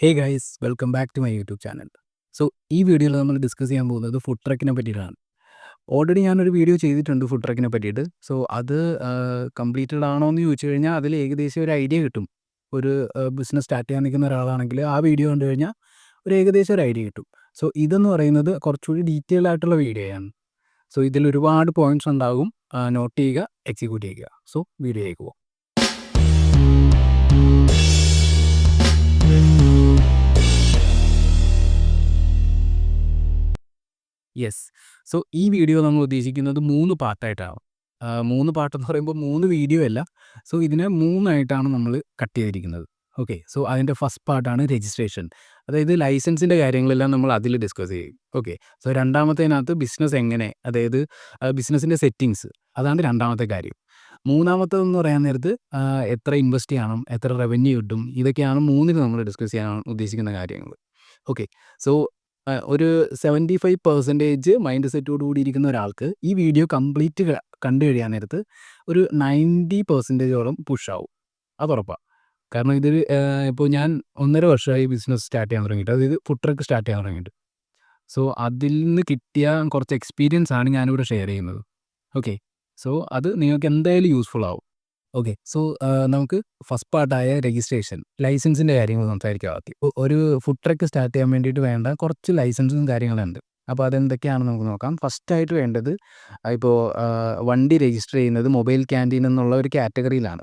Hey guys welcome back to my YouTube channel so ഈ വീഡിയോയിൽ നമ്മൾ ഡിസ്കസ് ചെയ്യാൻ പോകുന്നത് ഫുഡ് ട്രക്കിനെ പറ്റിയിട്ടാണ്. ഓൾറെഡി ഞാനൊരു വീഡിയോ ചെയ്തിട്ടുണ്ട് ഫുഡ് ട്രക്കിനെ പറ്റിയിട്ട്. സോ അത് കംപ്ലീറ്റഡ് ആണോ എന്ന് ചോദിച്ചു കഴിഞ്ഞാൽ അതിൽ ഏകദേശം ഒരു ഐഡിയ കിട്ടും. ഒരു ബിസിനസ് സ്റ്റാർട്ട് ചെയ്യാൻ നിൽക്കുന്ന ഒരാളാണെങ്കിൽ ആ വീഡിയോ കണ്ടു കഴിഞ്ഞാൽ ഒരു ഏകദേശം ഒരു ഐഡിയ കിട്ടും. സോ ഇതെന്ന് പറയുന്നത് കുറച്ചുകൂടി ഡീറ്റെയിൽ ആയിട്ടുള്ള വീഡിയോയാണ് സോ ഇതിൽ ഒരുപാട് പോയിന്റ്സ് ഉണ്ടാകും. നോട്ട് ചെയ്യുക എക്സിക്യൂട്ട് ചെയ്യുക. സോ വീഡിയോയിലേക്ക് പോകും യെസ്. സോ ഈ വീഡിയോ നമ്മൾ ഉദ്ദേശിക്കുന്നത് മൂന്ന് പാർട്ടായിട്ടാണ്. മൂന്ന് പാട്ടെന്ന് പറയുമ്പോൾ മൂന്ന് വീഡിയോ അല്ല. സോ ഇതിനെ മൂന്നായിട്ടാണ് നമ്മൾ കട്ട് ചെയ്തിരിക്കുന്നത്. ഓക്കെ. സോ അതിന്റെ ഫസ്റ്റ് പാർട്ടാണ് രജിസ്ട്രേഷൻ. അതായത് ലൈസൻസിന്റെ കാര്യങ്ങളെല്ലാം നമ്മൾ അതിൽ ഡിസ്കസ് ചെയ്യും. ഓക്കെ. സോ രണ്ടാമത്തേനകത്ത് ബിസിനസ് എങ്ങനെ? അതായത് ബിസിനസ്സിന്റെ സെറ്റിങ്സ്. അതാണ് രണ്ടാമത്തെ കാര്യം. മൂന്നാമത്തതെന്ന് പറയാൻ നേരത്ത് എത്ര ഇൻവെസ്റ്റ് ചെയ്യണം എത്ര റവന്യൂ കിട്ടും ഇതൊക്കെയാണ് മൂന്നിന് നമ്മൾ ഡിസ്കസ് ചെയ്യാൻ ഉദ്ദേശിക്കുന്ന കാര്യങ്ങൾ. ഓക്കെ. സോ ഒരു സെവന്റി ഫൈവ് പെർസെന്റേജ് മൈൻഡ് സെറ്റോട് കൂടി ഇരിക്കുന്ന ഒരാൾക്ക് ഈ വീഡിയോ കംപ്ലീറ്റ് കണ്ടു കഴിയാൻ നേരത്ത് ഒരു നയന്റി പെർസെന്റേജോളം പുഷാവും അത് ഉറപ്പാണ് കാരണം ഇതൊരു ഇപ്പോൾ ഞാൻ ഒന്നര വർഷമായി ബിസിനസ് സ്റ്റാർട്ട് ചെയ്യാൻ തുടങ്ങിയിട്ട് അതായത് ഫുഡ് ട്രക്ക് സ്റ്റാർട്ട് ചെയ്യാൻ തുടങ്ങിയിട്ട്. സോ അതിൽ നിന്ന് കിട്ടിയ കുറച്ച് എക്സ്പീരിയൻസ് ആണ് ഞാനിവിടെ ഷെയർ ചെയ്യുന്നത്. ഓക്കെ സോ അത് നിങ്ങൾക്ക് എന്തായാലും യൂസ്ഫുൾ ആവും. ഓക്കെ. സോ നമുക്ക് ഫസ്റ്റ് പാർട്ടായ രജിസ്ട്രേഷൻ ലൈസൻസിന്റെ കാര്യങ്ങൾ സംസാരിക്കാം ആദ്യം. ഒരു ഫുഡ് ട്രക്ക് സ്റ്റാർട്ട് ചെയ്യാൻ വേണ്ടിയിട്ട് വേണ്ട കുറച്ച് ലൈസൻസും കാര്യങ്ങളുണ്ട്. അപ്പോൾ അതെന്തൊക്കെയാണെന്ന് നമുക്ക് നോക്കാം. ഫസ്റ്റായിട്ട് വേണ്ടത് ഇപ്പോൾ വണ്ടി രജിസ്റ്റർ ചെയ്യുന്നത് മൊബൈൽ ക്യാന്റീൻ എന്നുള്ള ഒരു കാറ്റഗറിയിലാണ്.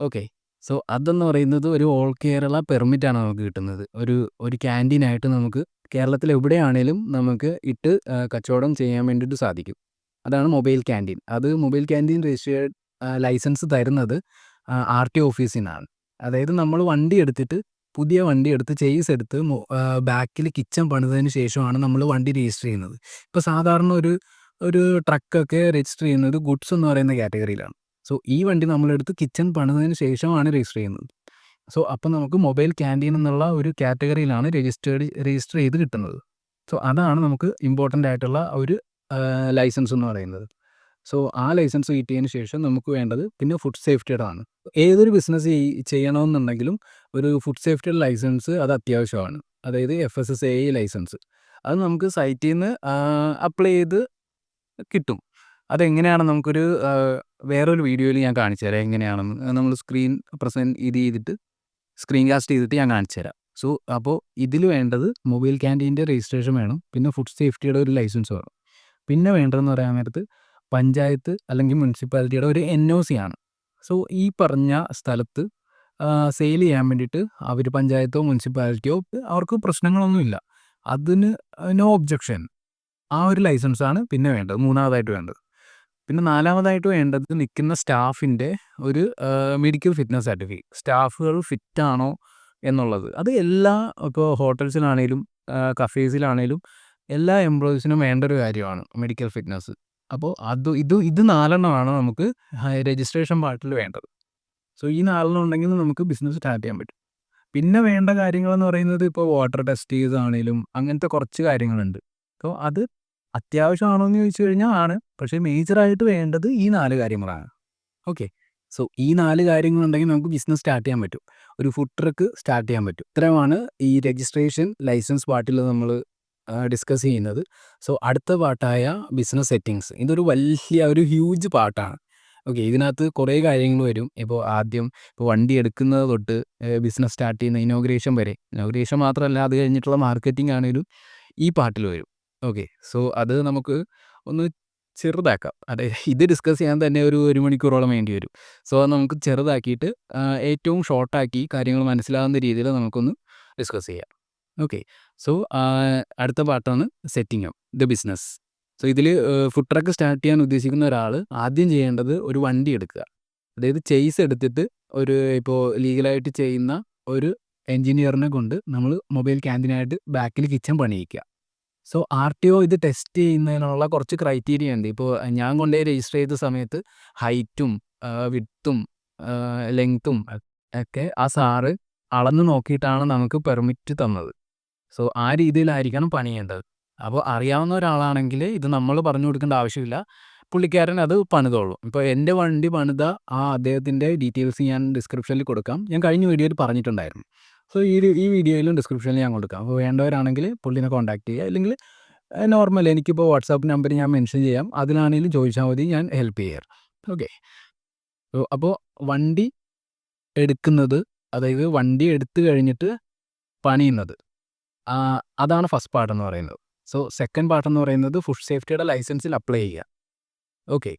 ഓക്കെ. സോ അതെന്ന് പറയുന്നത് ഒരു ഓൾ കേരള പെർമിറ്റാണ് നമുക്ക് കിട്ടുന്നത്. ഒരു ഒരു ക്യാന്റീനായിട്ട് നമുക്ക് കേരളത്തിൽ എവിടെയാണേലും നമുക്ക് ഇട്ട് കച്ചവടം ചെയ്യാൻ വേണ്ടിയിട്ട് സാധിക്കും. അതാണ് മൊബൈൽ ക്യാന്റീൻ. അത് മൊബൈൽ ക്യാന്റീൻ രജിസ്റ്റേർഡ് ലൈസൻസ് തരുന്നത് ആർ ടി ഓഫീസിനാണ്. അതായത് നമ്മൾ വണ്ടി എടുത്തിട്ട് പുതിയ വണ്ടി എടുത്ത് ചെയ്സ് എടുത്ത് ബാക്കിൽ കിച്ചൺ പണിതതിന് ശേഷമാണ് നമ്മൾ വണ്ടി രജിസ്റ്റർ ചെയ്യുന്നത്. ഇപ്പോൾ സാധാരണ ഒരു ഒരു ട്രക്കൊക്കെ രജിസ്റ്റർ ചെയ്യുന്നത് ഗുഡ്സ് എന്ന് പറയുന്ന കാറ്റഗറിയിലാണ്. സോ ഈ വണ്ടി നമ്മളെടുത്ത് കിച്ചൺ പണിതതിന് ശേഷമാണ് രജിസ്റ്റർ ചെയ്യുന്നത്. സോ അപ്പം നമുക്ക് മൊബൈൽ ക്യാന്റീൻ എന്നുള്ള ഒരു കാറ്റഗറിയിലാണ് രജിസ്റ്റേർഡ് രജിസ്റ്റർ ചെയ്ത് കിട്ടുന്നത്. സോ അതാണ് നമുക്ക് ഇമ്പോർട്ടന്റ് ആയിട്ടുള്ള ഒരു ലൈസൻസ് എന്ന് പറയുന്നത്. സോ ആ ലൈസൻസ് കിട്ടിയതിന് ശേഷം നമുക്ക് വേണ്ടത് പിന്നെ ഫുഡ് സേഫ്റ്റിയുടെ ആണ് ഏതൊരു ബിസിനസ് ചെയ്യണമെന്നുണ്ടെങ്കിലും ഒരു ഫുഡ് സേഫ്റ്റിയുടെ ലൈസൻസ് അത് അത്യാവശ്യമാണ്. അതായത് F S S A licence. അത് നമുക്ക് സൈറ്റിൽ നിന്ന് അപ്ലൈ ചെയ്ത് കിട്ടും. അതെങ്ങനെയാണ് നമുക്കൊരു വേറൊരു വീഡിയോയിൽ ഞാൻ കാണിച്ചു തരാം എങ്ങനെയാണെന്ന്. നമ്മൾ സ്ക്രീൻ പ്രസന്റ് ഇത് ചെയ്തിട്ട് സ്ക്രീൻ കാസ്റ്റ് ചെയ്തിട്ട് ഞാൻ കാണിച്ചു തരാം. സോ അപ്പോൾ ഇതിൽ വേണ്ടത് മൊബൈൽ ക്യാന്റീന്റെ രജിസ്ട്രേഷൻ വേണം. പിന്നെ ഫുഡ് സേഫ്റ്റിയുടെ ഒരു ലൈസൻസ് വേണം. പിന്നെ വേണ്ടതെന്ന് പറയാൻ നേരത്ത് പഞ്ചായത്ത് അല്ലെങ്കിൽ മുനിസിപ്പാലിറ്റിയുടെ ഒരു എൻ ഒ സി ആണ്. സോ ഈ പറഞ്ഞ സ്ഥലത്ത് സെയിൽ ചെയ്യാൻ വേണ്ടിയിട്ട് അവർ പഞ്ചായത്തോ മുനിസിപ്പാലിറ്റിയോ അവർക്ക് പ്രശ്നങ്ങളൊന്നുമില്ല അതിന് നോ ഒബ്ജക്ഷൻ ആ ഒരു ലൈസൻസാണ് പിന്നെ വേണ്ടത് മൂന്നാമതായിട്ട് വേണ്ടത്. പിന്നെ നാലാമതായിട്ട് വേണ്ടത് നിൽക്കുന്ന സ്റ്റാഫിന്റെ ഒരു മെഡിക്കൽ ഫിറ്റ്നസ് സർട്ടിഫിക്കറ്റ് സ്റ്റാഫുകൾ ഫിറ്റാണോ എന്നുള്ളത്. അത് എല്ലാ ഇപ്പോൾ ഹോട്ടൽസിലാണേലും കഫേസിലാണേലും എല്ലാ എംപ്ലോയീസിനും വേണ്ട ഒരു കാര്യമാണ് മെഡിക്കൽ ഫിറ്റ്നസ് അപ്പോൾ അത് ഇത് ഇത് നാലെണ്ണമാണ് നമുക്ക് രജിസ്ട്രേഷൻ പാർട്ടിൽ വേണ്ടത്. സോ ഈ നാലെണ്ണം ഉണ്ടെങ്കിൽ നമുക്ക് ബിസിനസ് സ്റ്റാർട്ട് ചെയ്യാൻ പറ്റും. പിന്നെ വേണ്ട കാര്യങ്ങളെന്ന് പറയുന്നത് ഇപ്പോൾ വാട്ടർ ടെസ്റ്റീസ് ആണെങ്കിലും അങ്ങനത്തെ കുറച്ച് കാര്യങ്ങളുണ്ട്. അപ്പോൾ അത് അത്യാവശ്യമാണോ എന്ന് ചോദിച്ചു കഴിഞ്ഞാൽ ആണ്. പക്ഷേ മേജറായിട്ട് വേണ്ടത് ഈ നാല് കാര്യങ്ങളാണ്. ഓക്കെ സോ ഈ നാല് കാര്യങ്ങളുണ്ടെങ്കിൽ നമുക്ക് ബിസിനസ് സ്റ്റാർട്ട് ചെയ്യാൻ പറ്റും. ഒരു ഫുഡ് ട്രക്ക് സ്റ്റാർട്ട് ചെയ്യാൻ പറ്റും. ഇത്രയുമാണ് ഈ രജിസ്ട്രേഷൻ ലൈസൻസ് പാർട്ടിൽ നമ്മൾ ഡിസ്കസ് ചെയ്യുന്നത്. സോ അടുത്ത പാട്ടായ ബിസിനസ് സെറ്റിങ്സ് ഇതൊരു വലിയ ഒരു ഹ്യൂജ് പാട്ടാണ്. ഓക്കെ ഇതിനകത്ത് കുറേ കാര്യങ്ങൾ വരും. ഇപ്പോൾ ആദ്യം ഇപ്പോൾ വണ്ടി എടുക്കുന്നത് തൊട്ട് ബിസിനസ് സ്റ്റാർട്ട് ചെയ്യുന്ന ഇനോഗ്രേഷൻ വരെ. ഇനോഗ്രേഷൻ മാത്രമല്ല അത് കഴിഞ്ഞിട്ടുള്ള മാർക്കറ്റിംഗ് ആണെങ്കിലും ഈ പാട്ടിൽ വരും. ഓക്കെ സോ അത് നമുക്ക് ഒന്ന് ചെറുതാക്കാം. അതെ ഇത് ഡിസ്കസ് ചെയ്യാൻ തന്നെ ഒരു ഒരു മണിക്കൂറോളം വേണ്ടി വരും. സോ നമുക്ക് ചെറുതാക്കിയിട്ട് ഏറ്റവും ഷോർട്ടാക്കി കാര്യങ്ങൾ മനസ്സിലാകുന്ന രീതിയിൽ നമുക്കൊന്ന് ഡിസ്കസ് ചെയ്യാം. ഓക്കെ സോ അടുത്ത പാർട്ടാണ് setting up the business so ഇതിൽ ഫുഡ് ട്രക്ക് സ്റ്റാർട്ട് ചെയ്യാൻ ഉദ്ദേശിക്കുന്ന ഒരാൾ ആദ്യം ചെയ്യേണ്ടത് ഒരു വണ്ടി എടുക്കുക. അതായത് ചെയ്സ് എടുത്തിട്ട് ഒരു ഇപ്പോൾ ലീഗലായിട്ട് ചെയ്യുന്ന ഒരു എൻജിനീയറിനെ കൊണ്ട് നമ്മൾ മൊബൈൽ ക്യാന്റീനായിട്ട് ബാക്കിൽ കിച്ചൺ പണിയിക്കുക. സോ ആർ ടി ഒ ഇത് ടെസ്റ്റ് ചെയ്യുന്നതിനുള്ള കുറച്ച് ക്രൈറ്റീരിയ ഉണ്ട്. ഇപ്പോൾ ഞാൻ കൊണ്ടുപോയി രജിസ്റ്റർ ചെയ്ത സമയത്ത് ഹൈറ്റും വിട്ടും ലെങ്ത്തും ഒക്കെ ആ സാറ് അളന്ന് നോക്കിയിട്ടാണ് നമുക്ക് പെർമിറ്റ് തന്നത്. സോ ആ രീതിയിലായിരിക്കണം പണിയേണ്ടത്. അപ്പോൾ അറിയാവുന്ന ഒരാളാണെങ്കിൽ ഇത് നമ്മൾ പറഞ്ഞു കൊടുക്കേണ്ട ആവശ്യമില്ല. പുള്ളിക്കാരൻ അത് പണിതോളും. ഇപ്പോൾ എന്റെ വണ്ടി പണിത ആ അദ്ദേഹത്തിന്റെ ഡീറ്റെയിൽസ് ഞാൻ ഡിസ്ക്രിപ്ഷനിൽ കൊടുക്കാം. ഞാൻ കഴിഞ്ഞ വീഡിയോയിൽ പറഞ്ഞിട്ടുണ്ടായിരുന്നു. സോ ഈ ഈ വീഡിയോയിലും ഡിസ്ക്രിപ്ഷനിൽ ഞാൻ കൊടുക്കാം. അപ്പോൾ വേണ്ടവരാണെങ്കിൽ പുള്ളിനെ കോൺടാക്ട് ചെയ്യുക. അല്ലെങ്കിൽ നോർമൽ എനിക്കിപ്പോൾ വാട്സാപ്പ് നമ്പർ ഞാൻ മെൻഷൻ ചെയ്യാം. അതിലാണെങ്കിലും ചോദിച്ചാൽ മതി ഞാൻ ഹെൽപ്പ് ചെയ്യാറ് ഓക്കെ. അപ്പോൾ വണ്ടി എടുക്കുന്നത് അതായത് വണ്ടി എടുത്തു കഴിഞ്ഞിട്ട് പണിയുന്നത്. അതാണ് ഫസ്റ്റ് പാർട്ട് എന്ന് പറയുന്നത്. സോ സെക്കൻഡ് പാർട്ട് എന്ന് പറയുന്നത് ഫുഡ് സേഫ്റ്റിയുടെ ലൈസൻസിൽ അപ്ലൈ ചെയ്യുക. ഓക്കെ.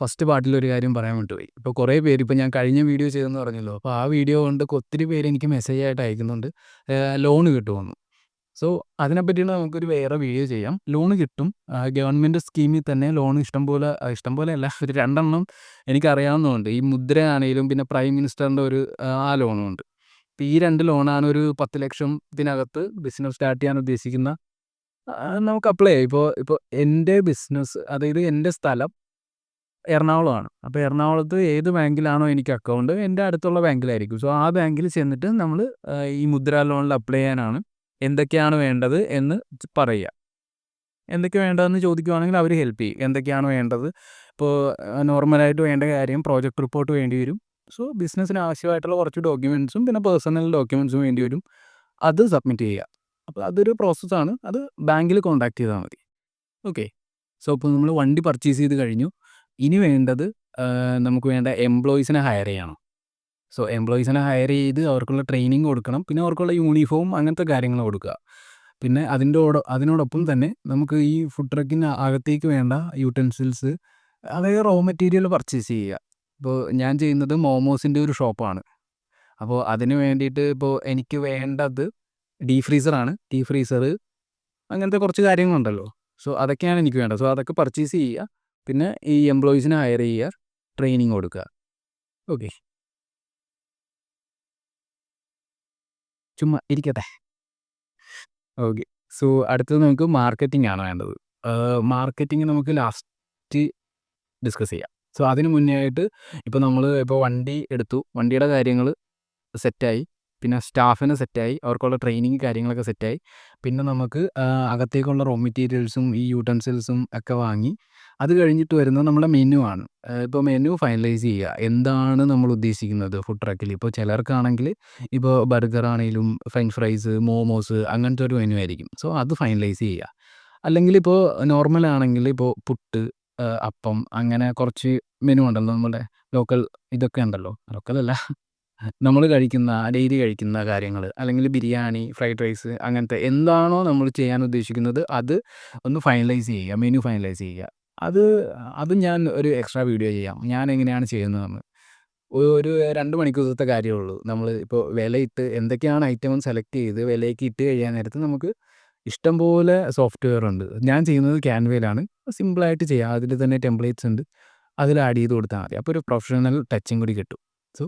ഫസ്റ്റ് പാർട്ടിൽ ഒരു കാര്യം പറയാൻ വേണ്ടി പോയി ഇപ്പോൾ കുറേ പേര് ഇപ്പോൾ ഞാൻ കഴിഞ്ഞ വീഡിയോ ചെയ്തെന്ന് പറഞ്ഞല്ലോ. അപ്പോൾ ആ വീഡിയോ കൊണ്ട് ഒത്തിരി പേര് എനിക്ക് മെസ്സേജ് ആയിട്ട് അയക്കുന്നുണ്ട്. ലോൺ കിട്ടുമെന്ന്. സോ അതിനെപ്പറ്റിയുള്ള നമുക്കൊരു വേറെ വീഡിയോ ചെയ്യാം. ലോൺ കിട്ടും. ഗവൺമെന്റ് സ്കീമിൽ തന്നെ ലോൺ ഇഷ്ടംപോലെ ഇഷ്ടംപോലെ അല്ല ഒരു രണ്ടെണ്ണം എനിക്കറിയാവുന്നതുണ്ട്. ഈ മുദ്ര ആണെങ്കിലും പിന്നെ പ്രൈം മിനിസ്റ്ററിന്റെ ഒരു ആ ലോണും ഉണ്ട്. അപ്പോൾ ഈ രണ്ട് ലോണാണ് ഒരു പത്ത് ലക്ഷത്തിനകത്ത് ബിസിനസ് സ്റ്റാർട്ട് ചെയ്യാൻ ഉദ്ദേശിക്കുന്ന നമുക്ക് അപ്ലൈ ചെയ്യാം. ഇപ്പോൾ ഇപ്പോൾ എന്റെ ബിസിനസ് അതായത് എന്റെ സ്ഥലം എറണാകുളമാണ്. അപ്പോൾ എറണാകുളത്ത് ഏത് ബാങ്കിലാണോ എനിക്ക് അക്കൗണ്ട് എന്റെ അടുത്തുള്ള ബാങ്കിലായിരിക്കും. സോ ആ ബാങ്കിൽ ചെന്നിട്ട് നമ്മൾ ഈ മുദ്ര ലോണിൽ അപ്ലൈ ചെയ്യാനാണ് എന്തൊക്കെയാണ് വേണ്ടത് എന്ന് പറയുക. എന്തൊക്കെ വേണ്ടതെന്ന് ചോദിക്കുവാണെങ്കിൽ അവർ ഹെൽപ്പ് ചെയ്യും. എന്തൊക്കെയാണ് വേണ്ടത്? ഇപ്പോൾ നോർമലായിട്ട് വേണ്ട കാര്യം പ്രോജക്റ്റ് റിപ്പോർട്ട് വേണ്ടി വരും. സോ ബിസിനസ്സിന് ആവശ്യമായിട്ടുള്ള കുറച്ച് ഡോക്യുമെന്റ്സും പിന്നെ പേഴ്സണൽ ഡോക്യുമെന്റ്സും വേണ്ടി വരും. അത് സബ്മിറ്റ് ചെയ്യുക. അപ്പോൾ അതൊരു പ്രോസസ്സാണ്. അത് ബാങ്കിൽ കോൺടാക്ട് ചെയ്താൽ മതി. ഓക്കെ. സോ ഇപ്പോൾ നമ്മൾ വണ്ടി പർച്ചേസ് ചെയ്ത് കഴിഞ്ഞു. ഇനി വേണ്ടത് നമുക്ക് വേണ്ട എംപ്ലോയീസിനെ ഹയർ ചെയ്യണം. സോ എംപ്ലോയീസിനെ ഹയർ ചെയ്ത് അവർക്കുള്ള ട്രെയിനിങ് കൊടുക്കണം. പിന്നെ അവർക്കുള്ള യൂണിഫോം അങ്ങനത്തെ കാര്യങ്ങൾ കൊടുക്കുക. പിന്നെ അതിന്റെ അതിനോടൊപ്പം തന്നെ നമുക്ക് ഈ ഫുഡ് ട്രക്കിന് അകത്തേക്ക് വേണ്ട യൂട്ടൻസിൽസ് അതായത് റോ മെറ്റീരിയൽ പർച്ചേസ് ചെയ്യുക. ഇപ്പോൾ ഞാൻ ചെയ്യുന്നത് മോമോസിന്റെ ഒരു ഷോപ്പാണ്. അപ്പോൾ അതിന് വേണ്ടിയിട്ട് ഇപ്പോൾ എനിക്ക് വേണ്ടത് ഡീ ഫ്രീസറാണ്. ഡീ ഫ്രീസർ അങ്ങനത്തെ കുറച്ച് കാര്യങ്ങളുണ്ടല്ലോ. സോ അതൊക്കെയാണ് എനിക്ക് വേണ്ടത്. സോ അതൊക്കെ പർച്ചേസ് ചെയ്യുക. പിന്നെ ഈ എംപ്ലോയീസിനെ ഹയർ ചെയ്യുക. ട്രെയിനിങ് കൊടുക്കുക. ഓക്കെ. ചുമ്മാ ഇരിക്കട്ടെ. ഓക്കെ. സോ അടുത്തത് നമുക്ക് മാർക്കറ്റിംഗ് ആണ് വേണ്ടത്. മാർക്കറ്റിംഗ് നമുക്ക് ലാസ്റ്റ് ഡിസ്കസ് ചെയ്യാം. സോ അതിന് മുന്നേ ആയിട്ട് ഇപ്പോൾ നമ്മൾ ഇപ്പോൾ വണ്ടി എടുത്തു. വണ്ടിയുടെ കാര്യങ്ങൾ സെറ്റായി. പിന്നെ സ്റ്റാഫിന് സെറ്റായി. അവർക്കുള്ള ട്രെയിനിങ് കാര്യങ്ങളൊക്കെ സെറ്റായി. പിന്നെ നമുക്ക് അകത്തേക്കുള്ള റോ മെറ്റീരിയൽസും ഈ യൂട്ടൻസിൽസും ഒക്കെ വാങ്ങി അത് കഴിഞ്ഞിട്ട് വരുന്നത് നമ്മുടെ മെനു ആണ്. ഇപ്പോൾ മെനു ഫൈനലൈസ് ചെയ്യുക. എന്താണ് നമ്മൾ ഉദ്ദേശിക്കുന്നത് ഫുഡ് ട്രക്കിൽ ഇപ്പോൾ ചിലർക്കാണെങ്കിൽ ഇപ്പോൾ ബർഗർ ആണെങ്കിലും ഫ്രഞ്ച് ഫ്രൈസ് മോമോസ് അങ്ങനത്തെ ഒരു മെനു ആയിരിക്കും. സോ അത് ഫൈനലൈസ് ചെയ്യുക. അല്ലെങ്കിൽ ഇപ്പോൾ നോർമൽ ആണെങ്കിൽ ഇപ്പോൾ പുട്ട് അപ്പം അങ്ങനെ കുറച്ച് മെനു ഉണ്ടല്ലോ നമ്മുടെ ലോക്കൽ ഇതൊക്കെ ഉണ്ടല്ലോ. ലോക്കലല്ല നമ്മൾ കഴിക്കുന്ന ഡെയിലി കഴിക്കുന്ന കാര്യങ്ങൾ അല്ലെങ്കിൽ ബിരിയാണി ഫ്രൈഡ് റൈസ് അങ്ങനത്തെ എന്താണോ നമ്മൾ ചെയ്യാൻ ഉദ്ദേശിക്കുന്നത് അത് ഒന്ന് ഫൈനലൈസ് ചെയ്യുക മെനു ഫൈനലൈസ് ചെയ്യുക. അത് അത് ഞാൻ ഒരു എക്സ്ട്രാ വീഡിയോ ചെയ്യാം. ഞാൻ എങ്ങനെയാണ് ചെയ്യുന്നതെന്ന്. ഒരു രണ്ട് മണിക്കൂറത്തെ കാര്യമേ ഉള്ളൂ. നമ്മൾ ഇപ്പോൾ വിലയിട്ട് എന്തൊക്കെയാണ് ഐറ്റം സെലക്ട് ചെയ്ത് വിലയ്ക്ക് ഇട്ട് കഴിയാൻ നേരത്ത് നമുക്ക് ഇഷ്ടംപോലെ സോഫ്റ്റ്വെയർ ഉണ്ട്. ഞാൻ ചെയ്യുന്നത് ക്യാൻവയിലാണ്. സിമ്പിളായിട്ട് ചെയ്യാം. അതിൽ തന്നെ ടെംപ്ലേറ്റ്സ് ഉണ്ട്. അതിൽ ആഡ് ചെയ്ത് കൊടുത്താൽ മതി. അപ്പോൾ ഒരു പ്രൊഫഷണൽ ടച്ചും കൂടി കിട്ടും. സോ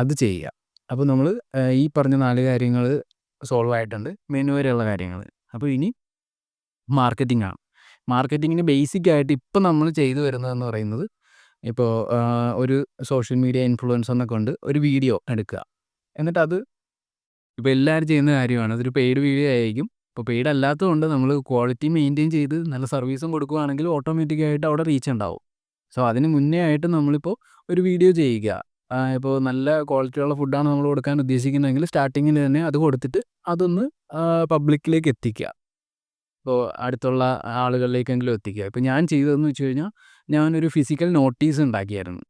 അത് ചെയ്യുക അപ്പോൾ നമ്മൾ ഈ പറഞ്ഞ നാല് കാര്യങ്ങൾ സോൾവ് ആയിട്ടുണ്ട്. മെനു വരെയുള്ള കാര്യങ്ങൾ. അപ്പോൾ ഇനി മാർക്കറ്റിംഗ് ആണ്. മാർക്കറ്റിങ്ങിന് ബേസിക് ആയിട്ട് ഇപ്പം നമ്മൾ ചെയ്തു വരുന്നതെന്ന് പറയുന്നത് ഇപ്പോൾ ഒരു സോഷ്യൽ മീഡിയ ഇൻഫ്ലുവൻസ് എന്നൊക്കെ കൊണ്ട് ഒരു വീഡിയോ എടുക്കുക. എന്നിട്ട് അത് ഇപ്പോൾ എല്ലാവരും ചെയ്യുന്ന കാര്യമാണ്. അതൊരു പെയ്ഡ് വീഡിയോ ആയിരിക്കും. ഇപ്പോൾ പെയ്ഡ് അല്ലാത്തതുകൊണ്ട് നമ്മൾ ക്വാളിറ്റി മെയിന്റെയിൻ ചെയ്ത് നല്ല സർവീസും കൊടുക്കുകയാണെങ്കിൽ ഓട്ടോമാറ്റിക്കായിട്ട് അവിടെ റീച്ച് ഉണ്ടാവും. സോ അതിന് മുന്നേ ആയിട്ട് നമ്മളിപ്പോൾ ഒരു വീഡിയോ ചെയ്യുക. ഇപ്പോൾ നല്ല ക്വാളിറ്റിയുള്ള ഫുഡാണ് നമ്മൾ കൊടുക്കാൻ ഉദ്ദേശിക്കുന്നതെങ്കിൽ സ്റ്റാർട്ടിങ്ങിൽ തന്നെ അത് കൊടുത്തിട്ട് അതൊന്ന് പബ്ലിക്കിലേക്ക് എത്തിക്കുക. ഇപ്പോൾ അടുത്തുള്ള ആളുകളിലേക്കെങ്കിലും എത്തിക്കുക. ഇപ്പോൾ ഞാൻ ചെയ്തതെന്ന് വെച്ച് കഴിഞ്ഞാൽ ഞാനൊരു ഫിസിക്കൽ നോട്ടീസ് ഉണ്ടാക്കിയായിരുന്നു.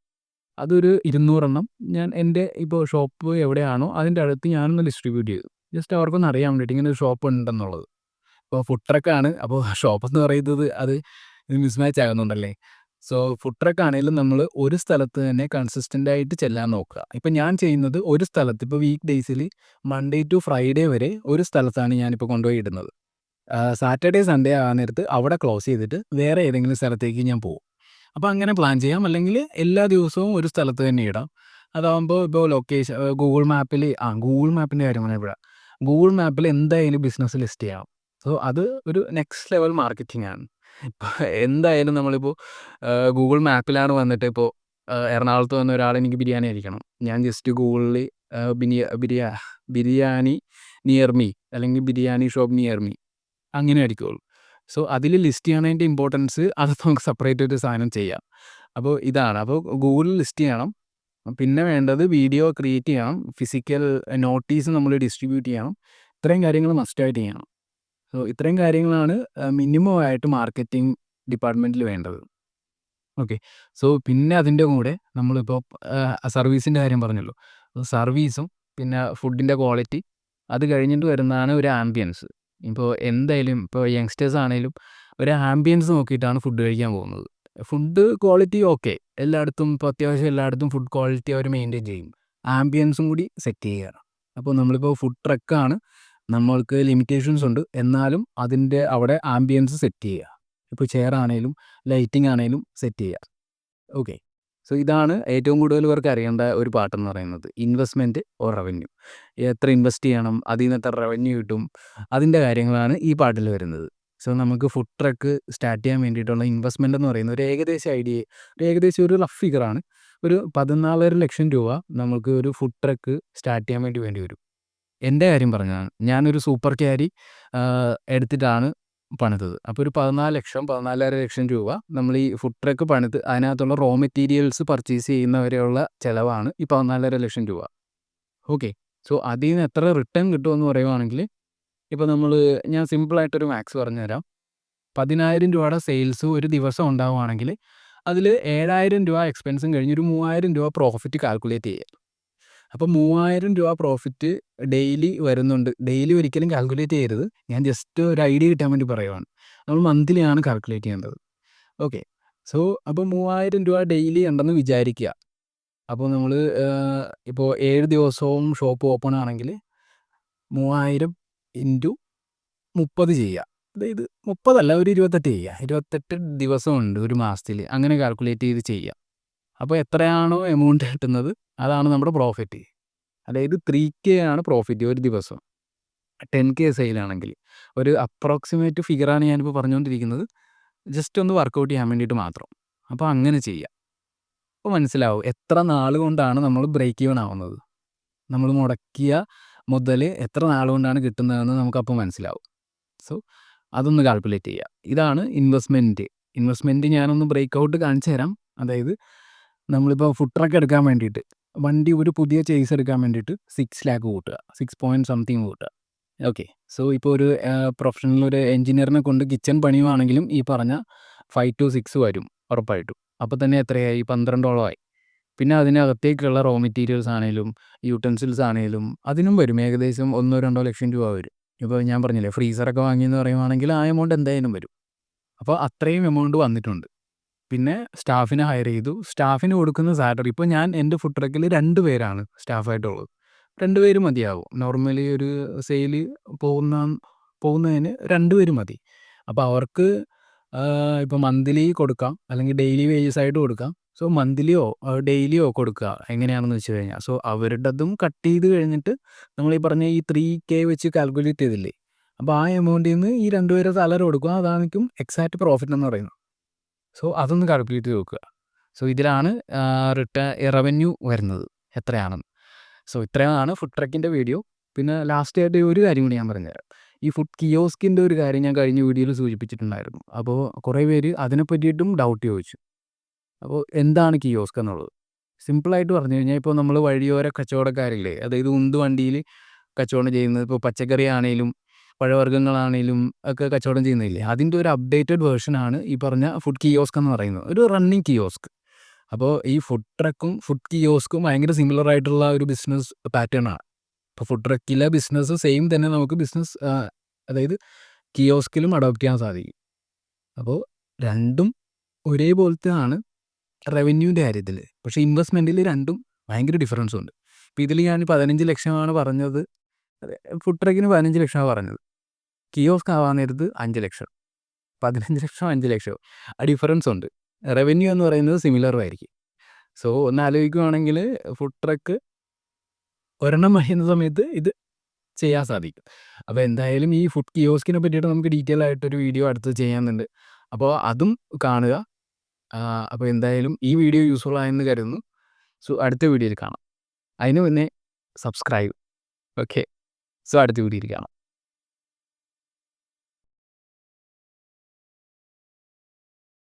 അതൊരു ഇരുന്നൂറെണ്ണം ഞാൻ എന്റെ ഇപ്പോൾ ഷോപ്പ് എവിടെയാണോ അതിന്റെ അടുത്ത് ഞാനൊന്ന് ഡിസ്ട്രിബ്യൂട്ട് ചെയ്തു. ജസ്റ്റ് അവർക്കൊന്ന് അറിയാൻ വേണ്ടിയിട്ട് ഇങ്ങനെ ഒരു ഷോപ്പ് ഉണ്ടെന്നുള്ളത്. അപ്പോൾ ഫുഡ് ട്രക്കാണ് അപ്പോൾ ഷോപ്പ് എന്ന് പറയുന്നത് അത് മിസ്മാച്ച് ആകുന്നുണ്ടല്ലേ? സോ ഫുഡ് ട്രക്ക് ആണെങ്കിലും നമ്മൾ ഒരു സ്ഥലത്ത് തന്നെ കൺസിസ്റ്റന്റ് ആയിട്ട് ചെല്ലാൻ നോക്കുക. ഇപ്പം ഞാൻ ചെയ്യുന്നത് ഒരു സ്ഥലത്ത് ഇപ്പോൾ വീക്ക് ഡേയ്സിൽ മൺഡേ ടു ഫ്രൈഡേ വരെ ഒരു സ്ഥലത്താണ് ഞാനിപ്പോൾ കൊണ്ടുപോയി ഇടുന്നത്. സാറ്റർഡേ സൺഡേ ആ നേരത്ത് അവിടെ ക്ലോസ് ചെയ്തിട്ട് വേറെ ഏതെങ്കിലും സ്ഥലത്തേക്ക് ഞാൻ പോകും. അപ്പോൾ അങ്ങനെ പ്ലാൻ ചെയ്യാം. അല്ലെങ്കിൽ എല്ലാ ദിവസവും ഒരു സ്ഥലത്ത് തന്നെ ഇടാം. അതാകുമ്പോൾ ഇപ്പോൾ ലൊക്കേഷൻ ഗൂഗിൾ മാപ്പിൽ ആ ഗൂഗിൾ മാപ്പിന്റെ കാര്യം പറഞ്ഞാൽ ഗൂഗിൾ മാപ്പിൽ എന്തായാലും ബിസിനസ് ലിസ്റ്റ് ചെയ്യാം. സോ അത് ഒരു നെക്സ്റ്റ് ലെവൽ മാർക്കറ്റിംഗ് ആണ്. ഇപ്പോൾ എന്തായാലും നമ്മളിപ്പോൾ ഗൂഗിൾ മാപ്പിലാണ് വന്നിട്ട് ഇപ്പോൾ എറണാകുളത്ത് വന്ന ഒരാൾ എനിക്ക് ബിരിയാണി അരിക്കണം ഞാൻ ജസ്റ്റ് ഗൂഗിളിൽ ബിരിയാ ബിരിയാ ബിരിയാണി നിയർ മീ അല്ലെങ്കിൽ ബിരിയാണി ഷോപ്പ് നിയർ മീ അങ്ങനെ അടിക്കുകയുള്ളൂ സോ അതിൽ ലിസ്റ്റ് ചെയ്യണതിന്റെ ഇമ്പോർട്ടൻസ് അത് നമുക്ക് സെപ്പറേറ്റ് ഒരു സാധനം ചെയ്യാം. അപ്പോൾ ഇതാണ്. അപ്പോൾ ഗൂഗിളിൽ ലിസ്റ്റ് ചെയ്യണം. പിന്നെ വേണ്ടത് വീഡിയോ ക്രിയേറ്റ് ചെയ്യണം. ഫിസിക്കൽ നോട്ടീസ് നമ്മൾ ഡിസ്ട്രിബ്യൂട്ട് ചെയ്യണം. ഇത്രയും കാര്യങ്ങൾ മസ്റ്റായിട്ട് ചെയ്യണം. സോ ഇത്രയും കാര്യങ്ങളാണ് മിനിമം ആയിട്ട് മാർക്കറ്റിംഗ് ഡിപ്പാർട്ട്മെന്റിൽ വേണ്ടത്. ഓക്കെ സോ പിന്നെ അതിന്റെ കൂടെ നമ്മളിപ്പോൾ സർവീസിന്റെ കാര്യം പറഞ്ഞല്ലോ. സർവീസും പിന്നെ ഫുഡിന്റെ ക്വാളിറ്റി അത് കഴിഞ്ഞിട്ട് വരുന്നതാണ് ഒരു ആംബിയൻസ് ഇപ്പോൾ എന്തായാലും ഇപ്പോൾ യങ്സ്റ്റേഴ്സ് ആണെങ്കിലും ഒരു ആംബിയൻസ് നോക്കിയിട്ടാണ് ഫുഡ് കഴിക്കാൻ പോകുന്നത്. ഫുഡ് ക്വാളിറ്റി ഓക്കെ എല്ലായിടത്തും ഇപ്പോൾ അത്യാവശ്യം എല്ലായിടത്തും ഫുഡ് ക്വാളിറ്റി അവർ മെയിന്റെയിൻ ചെയ്യും. ആംബിയൻസും കൂടി സെറ്റ് ചെയ്യുക അപ്പോൾ നമ്മളിപ്പോൾ ഫുഡ് ട്രക്കാണ് നമ്മൾക്ക് ലിമിറ്റേഷൻസ് ഉണ്ട്. എന്നാലും അതിന്റെ അവിടെ ആംബിയൻസ് സെറ്റ് ചെയ്യുക. ഇപ്പോൾ ചെയർ ആണെങ്കിലും ലൈറ്റിംഗ് ആണെങ്കിലും സെറ്റ് ചെയ്യുക. ഓക്കെ സോ ഇതാണ് ഏറ്റവും കൂടുതൽ പേർക്ക് അറിയേണ്ട ഒരു പാട്ടെന്ന് പറയുന്നത്. ഇൻവെസ്റ്റ്മെന്റ് ഓർ റവന്യൂ എത്ര ഇൻവെസ്റ്റ് ചെയ്യണം? അതിൽ നിന്ന് എത്ര റവന്യൂ കിട്ടും? അതിന്റെ കാര്യങ്ങളാണ് ഈ പാട്ടിൽ വരുന്നത്. സോ നമുക്ക് ഫുഡ് ട്രക്ക് സ്റ്റാർട്ട് ചെയ്യാൻ വേണ്ടിയിട്ടുള്ള ഇൻവെസ്റ്റ്മെന്റ് എന്ന് പറയുന്നത് ഒരു ഏകദേശം ഐഡിയ ഒരു ഏകദേശം ഒരു റഫ് ഫിഗറാണ് ഒരു പതിനാലര ലക്ഷം രൂപ നമുക്ക് ഒരു ഫുഡ് ട്രക്ക് സ്റ്റാർട്ട് ചെയ്യാൻ വേണ്ടി വേണ്ടി വരും. എന്റെ കാര്യം പറഞ്ഞതാണ് ഞാനൊരു സൂപ്പർ ക്യാരി എടുത്തിട്ടാണ് പണിതത്. അപ്പോൾ ഒരു പതിനാല് ലക്ഷം പതിനാലര ലക്ഷം രൂപ നമ്മൾ ഈ ഫുഡ് ട്രക്ക് പണിത് അതിനകത്തുള്ള റോ മെറ്റീരിയൽസ് പർച്ചേസ് ചെയ്യുന്നവരെയുള്ള ചിലവാണ് ഈ പതിനാലര ലക്ഷം രൂപ. ഓക്കെ സോ അതിൽ നിന്ന് എത്ര റിട്ടേൺ കിട്ടുമെന്ന് പറയുവാണെങ്കിൽ ഇപ്പോൾ നമ്മൾ ഞാൻ സിമ്പിളായിട്ടൊരു മാക്സ് പറഞ്ഞു തരാം പതിനായിരം രൂപയുടെ സെയിൽസ് ഒരു ദിവസം ഉണ്ടാവുകയാണെങ്കിൽ അതിൽ ഏഴായിരം രൂപ എക്സ്പെൻസും കഴിഞ്ഞ് ഒരു മൂവായിരം രൂപ പ്രോഫിറ്റ് കാൽക്കുലേറ്റ് ചെയ്യുക അപ്പോൾ മൂവായിരം രൂപ പ്രോഫിറ്റ് ഡെയിലി വരുന്നുണ്ട്. ഡെയിലി ഒരിക്കലും കാൽക്കുലേറ്റ് ചെയ്യരുത്. ഞാൻ ജസ്റ്റ് ഒരു ഐഡിയ കിട്ടാൻ വേണ്ടി പറയുവാണ്. നമ്മൾ മന്ത്ലി ആണ് കാൽക്കുലേറ്റ് ചെയ്യേണ്ടത്. ഓക്കെ. സോ അപ്പോൾ മൂവായിരം രൂപ ഡെയിലി ഉണ്ടെന്ന് വിചാരിക്കുക. അപ്പോൾ നമ്മൾ ഇപ്പോൾ ഏഴ് ദിവസവും ഷോപ്പ് ഓപ്പൺ ആണെങ്കിൽ മൂവായിരം ഇന്റു മുപ്പത് ചെയ്യുക അതായത് മുപ്പതല്ല ഒരു ഇരുപത്തെട്ട് ചെയ്യുക ഇരുപത്തെട്ട് ദിവസമുണ്ട് ഒരു മാസത്തിൽ അങ്ങനെ കാൽക്കുലേറ്റ് ചെയ്ത് ചെയ്യുക അപ്പോൾ എത്രയാണോ എമൗണ്ട് കിട്ടുന്നത് അതാണ് നമ്മുടെ പ്രോഫിറ്റ് അതായത് ത്രീ കെ ആണ് പ്രോഫിറ്റ് ഒരു ദിവസം. ടെൻ കെ സെയിലാണെങ്കിൽ ഒരു അപ്രോക്സിമേറ്റ് ഫിഗറാണ് ഞാനിപ്പോൾ പറഞ്ഞുകൊണ്ടിരിക്കുന്നത് ജസ്റ്റ് ഒന്ന് വർക്കൗട്ട് ചെയ്യാൻ വേണ്ടിയിട്ട് മാത്രം. അപ്പോൾ അങ്ങനെ ചെയ്യാം. അപ്പോൾ മനസ്സിലാവും എത്ര നാൾ കൊണ്ടാണ് നമ്മൾ ബ്രേക്ക് ഈവൺ ആവുന്നത്? നമ്മൾ മുടക്കിയ മുതൽ എത്ര നാളുകൊണ്ടാണ് കിട്ടുന്നതെന്ന് നമുക്കപ്പോൾ മനസ്സിലാവും. സോ അതൊന്ന് കാൽക്കുലേറ്റ് ചെയ്യുക ഇതാണ് ഇൻവെസ്റ്റ്മെന്റ് ഇൻവെസ്റ്റ്മെന്റ് ഞാനൊന്ന് ബ്രേക്ക് ഔട്ട് കാണിച്ചു തരാം. അതായത് നമ്മളിപ്പോൾ ഫുഡ് ട്രക്ക് എടുക്കാൻ വേണ്ടിയിട്ട് വണ്ടി ഒരു പുതിയ ചേസ് എടുക്കാൻ വേണ്ടിയിട്ട് സിക്സ് ലാക്ക് കൂട്ടുക. സിക്സ് പോയിന്റ് സംതിങ് കൂട്ടുക. ഓക്കെ സോ ഇപ്പോൾ ഒരു പ്രൊഫഷണൽ ഒരു എഞ്ചിനീയറിനെ കൊണ്ട് കിച്ചൺ പണിയുവാണെങ്കിലും ഈ പറഞ്ഞ ഫൈവ് ടു സിക്സ് വരും ഉറപ്പായിട്ടും. അപ്പോൾ തന്നെ എത്രയായി? പന്ത്രണ്ടോളമായി. പിന്നെ അതിനകത്തേക്കുള്ള റോ മെറ്റീരിയൽസ് ആണെങ്കിലും യൂട്ടൻസിൽസ് ആണെങ്കിലും അതിനും വരും. ഏകദേശം ഒന്നോ രണ്ടോ ലക്ഷം രൂപ വരും. ഇപ്പോൾ ഞാൻ പറഞ്ഞില്ലേ ഫ്രീസറൊക്കെ വാങ്ങിയെന്ന് പറയുവാണെങ്കിൽ ആ എമൗണ്ട് എന്തായാലും വരും. അപ്പോൾ അത്രയും എമൗണ്ട് വന്നിട്ടുണ്ട്. പിന്നെ സ്റ്റാഫിനെ ഹയർ ചെയ്തു. സ്റ്റാഫിന് കൊടുക്കുന്ന സാലറി ഇപ്പോൾ ഞാൻ എന്റെ ഫുഡ് ട്രക്കിൽ രണ്ട് പേരാണ് സ്റ്റാഫായിട്ടുള്ളത് പേര് മതിയാവും. നോർമലി ഒരു സെയിൽ പോകുന്ന പോകുന്നതിന് രണ്ട് പേര് മതി. അപ്പോൾ അവർക്ക് ഇപ്പോൾ മന്ത്ലി കൊടുക്കാം. അല്ലെങ്കിൽ ഡെയിലി വേജസ് ആയിട്ട് കൊടുക്കാം. സോ മന്ത്ലിയോ ഡെയിലിയോ കൊടുക്കുക എങ്ങനെയാണെന്ന് വെച്ച് കഴിഞ്ഞാൽ സോ അവരുടേതും കട്ട് ചെയ്ത് കഴിഞ്ഞിട്ട് നമ്മൾ ഈ പറഞ്ഞ ഈ ത്രീ കെ വെച്ച് കാൽക്കുലേറ്റ് ചെയ്തില്ലേ? അപ്പോൾ ആ എമൗണ്ടിൽ നിന്ന് ഈ രണ്ടുപേരെ സാലറി കൊടുക്കുക അതായിരിക്കും എക്സാക്റ്റ് പ്രോഫിറ്റ് എന്ന് പറയുന്നത്. സോ അതൊന്ന് കാൽക്കുലേറ്റ് ചെയ്ത് നോക്കുക. സോ ഇതിലാണ് റിട്ടേൺ റവന്യൂ വരുന്നത്. എത്രയാണെന്ന്. സോ ഇത്രയാണ് ഫുഡ് ട്രക്കിന്റെ വീഡിയോ പിന്നെ ലാസ്റ്റ് ആയിട്ട് ഒരു കാര്യം കൂടി ഞാൻ പറഞ്ഞുതരാം. ഈ ഫുഡ് കിയോസ്കിന്റെ ഒരു കാര്യം ഞാൻ കഴിഞ്ഞ വീഡിയോയിൽ സൂചിപ്പിച്ചിട്ടുണ്ടായിരുന്നു. അപ്പോൾ കുറേ പേര് അതിനെ പറ്റിയിട്ടും ഡൗട്ട് ചോദിച്ചു. അപ്പോൾ എന്താണ് കിയോസ്ക് എന്നുള്ളത്? സിമ്പിളായിട്ട് പറഞ്ഞു കഴിഞ്ഞാൽ ഇപ്പോൾ നമ്മൾ വഴിയോര കച്ചവടക്കാരില്ലേ അതായത് ഉന്ത് വണ്ടിയിൽ കച്ചവടം ചെയ്യുന്നത് ഇപ്പോൾ പച്ചക്കറി ആണെങ്കിലും പഴവർഗങ്ങളാണേലും ഒക്കെ കച്ചവടം ചെയ്യുന്നില്ലേ അതിന്റെ ഒരു അപ്ഡേറ്റഡ് വേർഷനാണ് ഈ പറഞ്ഞ ഫുഡ് കിയോസ്ക് എന്ന് പറയുന്നത്. ഒരു റണ്ണിങ് കിയോസ്ക്. അപ്പോൾ ഈ ഫുഡ് ട്രക്കും ഫുഡ് കിയോസ്കും ഭയങ്കര സിമിലർ ആയിട്ടുള്ള ഒരു ബിസിനസ് പാറ്റേൺ ആണ്. ഇപ്പോൾ ഫുഡ് ട്രക്കിലെ ബിസിനസ് സെയിം തന്നെ നമുക്ക് ബിസിനസ് അതായത് കിയോസ്കിലും അഡോപ്റ്റ് ചെയ്യാൻ സാധിക്കും. അപ്പോൾ രണ്ടും ഒരേപോലത്തെ ആണ് റവന്യൂന്റെ കാര്യത്തിൽ. പക്ഷേ ഇൻവെസ്റ്റ്മെന്റിൽ രണ്ടും ഭയങ്കര ഡിഫറൻസ് ഉണ്ട്. ഇപ്പോൾ ഇതിൽ ഞാൻ പതിനഞ്ച് ലക്ഷമാണ് പറഞ്ഞത്. ഫുഡ് ട്രക്കിന് പതിനഞ്ച് ലക്ഷമാണ് പറഞ്ഞത്. കിയോസ്ക് ആവാൻ നേരത്ത് അഞ്ച് ലക്ഷം. പതിനഞ്ച് ലക്ഷം അഞ്ച് ലക്ഷം. ആ ഡിഫറൻസ് ഉണ്ട്. റവന്യൂ എന്ന് പറയുന്നത് സിമിലറും ആയിരിക്കും. സോ ഒന്ന് ആലോചിക്കുവാണെങ്കിൽ ഫുഡ് ട്രക്ക് ഒരെണ്ണം വഹിക്കുന്ന സമയത്ത് ഇത് ചെയ്യാൻ സാധിക്കും. അപ്പോൾ എന്തായാലും ഈ ഫുഡ് കിയോസ്കിനെ പറ്റിയിട്ട് നമുക്ക് ഡീറ്റെയിൽ ആയിട്ടൊരു വീഡിയോ അടുത്ത് ചെയ്യാനുണ്ട്. അപ്പോൾ അതും കാണുക. അപ്പോൾ എന്തായാലും ഈ വീഡിയോ യൂസ്ഫുൾ ആയെന്ന് കരുതുന്നു. സോ അടുത്ത വീഡിയോയിൽ കാണാം. അതിന് മുന്നേ സബ്സ്ക്രൈബ് ഓക്കെ സോ അടുത്ത വീഡിയോയിൽ കാണാം.